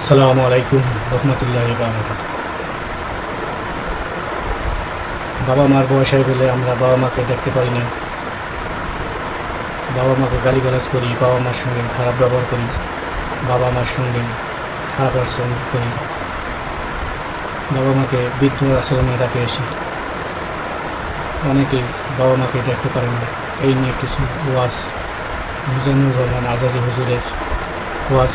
আসসালামু আলাইকুম রহমতুল্লাহ। বাবা মার বয়স হয়ে গেলে আমরা বাবা মাকে দেখতে পারি না। বাবা মাকে গালিগালাজ করি, বাবা মার সঙ্গে খারাপ ব্যবহার করি, বাবা মার সঙ্গে খারাপ আচরণ করি। বাবা মাকে বৃদ্ধ আচরণে রাখে এসে। অনেকেই বাবা মাকে দেখতে পারে না। এই নিয়ে কিছু ওয়াজ। মিজানুর রহমান আজাদি হুজুরের ওয়াজ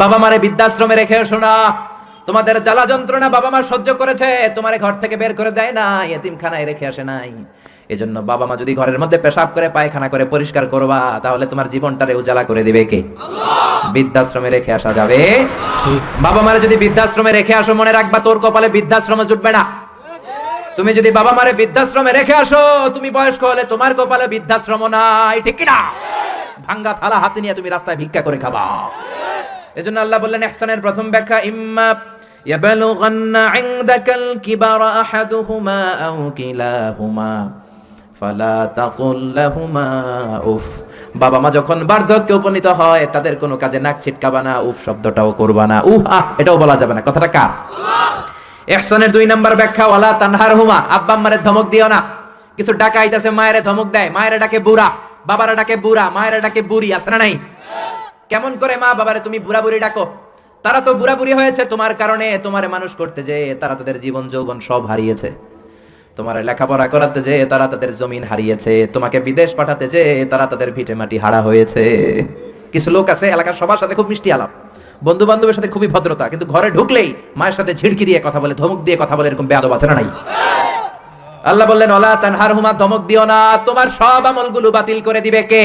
বাবা মারে বৃদ্ধাশ্রমে রেখে শোনা। তোমাদের জ্বালা যন্ত্রণা বাবা মা সহ্য করেছে তোমার ঘর থেকে বের করে দেয় না এতিমখানায় রেখে আসে নাই। এজন্য বাবা মা যদি ঘরের মধ্যে পেশাব করে পায়খানা করে পরিষ্কার করবা তাহলে তোমার জীবনটারে উজালা করে দিবে কে? বৃদ্ধাশ্রমে রেখে আসা যাবে। ঠিক। বাবা মারে যদি বৃদ্ধাশ্রমে রেখে আসো মনে রাখবা তোর কপালে বৃদ্ধাশ্রমে জুটবে না। তুমি যদি বাবা মারে বৃদ্ধাশ্রমে রেখে আসো তুমি বয়স্ক হলে তোমার কপালে বৃদ্ধাশ্রম নাই ঠিক কিনা? ভাঙ্গা থালা হাতে নিয়ে তুমি রাস্তায় ভিক্ষা করে খাবা। এজন্য আল্লাহ বললেন ইহসানের প্রথম ব্যাখ্যা, ইম্মা ইয়াবলুগান্না ইনদাকাল কিবারা আহাদুহুমা আও কিলাহুমা, ফালা তাকুল লাহুমা উফ। বাবা মা যখন বার্ধক্যে উপনীত হয়, তাদের কোনো কাজে নাক ছিটকাবা না, উফ শব্দটাও করবা না, উহ আহ, এটাও বলা যাবে না, কথাটা কার? ইহসানের দুই নাম্বার ব্যাখ্যা, ওয়ালা তানহার হুমা আব্বা আম্মারে ধমক দিও না। কিছু ডাকা আইতাছে, মায়েরে ধমক দেয়, মায়েরে ডাকে বুড়া, বাবারা ডাকে বুড়া, মায়েরা ডাকে বুড়ি, আছে না নাই? কেমন করে মা বাবারে তুমি বুড়া বুড়ি ডাকো? তারা তো বুড়া বুড়ি হয়েছে, তোমার কারণে তোমারে মানুষ করতে যে তারা তাদের জীবন যৌবন সব হারিয়েছে। তোমার লেখাপড়া করাতে যে তারা তাদের জমিন হারিয়েছে, তোমাকে বিদেশ পাঠাতে যে তারা তাদের ভিটে মাটি হারা হয়েছে। কিছু লোক আছে, এলাকার সবার সাথে খুব মিষ্টি আলাপ। বন্ধু বান্ধবের সাথে খুবই ভদ্রতা, কিন্তু ঘরে ঢুকলেই মায়ের সাথে ঝিড়কি দিয়ে কথা বলে, ধমক দিয়ে কথা বলে, এরকম বেয়াদব আছে না নাই? আল্লাহ বললেন ওলা তানহার হুমা ধমক দিও না, তোমার সব আমলগুলো বাতিল করে দিবে কে?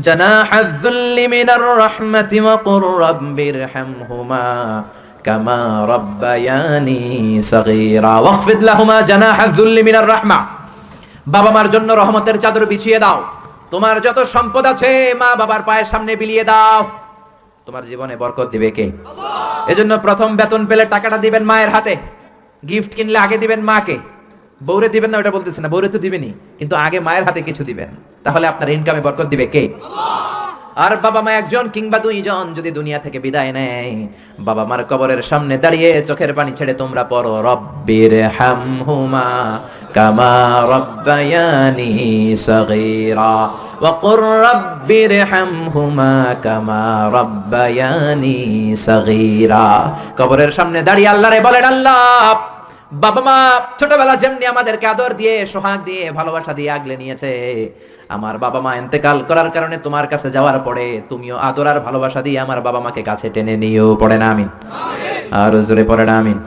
জানাহ আয-যুল্লি মিনার রাহমাতি ওয়া কুর রাব্বিরহামহুমা কামা রাব্বায়ানি সাগীরা ওয়াখফিদ লাহুমা জানাহ আয-যুল্লি মিনার রাহমা বাবা মার জন্য রহমতের চাদর বিছিয়ে দাও। তোমার যত সম্পদ আছে মা বাবার পায়ের সামনে বিলিয়ে দাও। তোমার জীবনে বরকত দিবে কে? এজন্য প্রথম বেতন পেলে টাকাটা দিবেন মায়ের হাতে। গিফট কিনলে আগে দিবেন মাকে। বউরে দিবেন না ওটা বলতেছে না বউরে তো দিবেনই কিন্তু আগে মায়ের হাতে কিছু দিবেন তাহলে আপনার ইনকামে বরকত দিবে কে আর বাবা মা একজন কিংবা দুইজন যদি দুনিয়া থেকে বিদায় নেয় বাবা মার কবরের সামনে দাঁড়িয়ে চোখের পানি ছেড়ে তোমরা পড়ো রব্বির হামহুমা কামা রব্বায়ানি সগীরা وقل رب ارحمهما كما ربياني صغيرا কবরের সামনে দাঁড়িয়ে আল্লাহরে বলেন আল্লাহ বাবা মা ছোটবেলা যেমনি আমাদেরকে আদর দিয়ে, সোহাগ দিয়ে, ভালোবাসা দিয়ে আগলে নিয়েছে, আমার বাবা মা এতেকাল করার কারণে তোমার কাছে যাওয়ার পরে তুমিও আদর আর ভালোবাসা দিয়ে আমার বাবা মাকে কাছে টেনে নিয়েও পড়ে না, আমিন। আর জোরে পড়ে না, আমিন।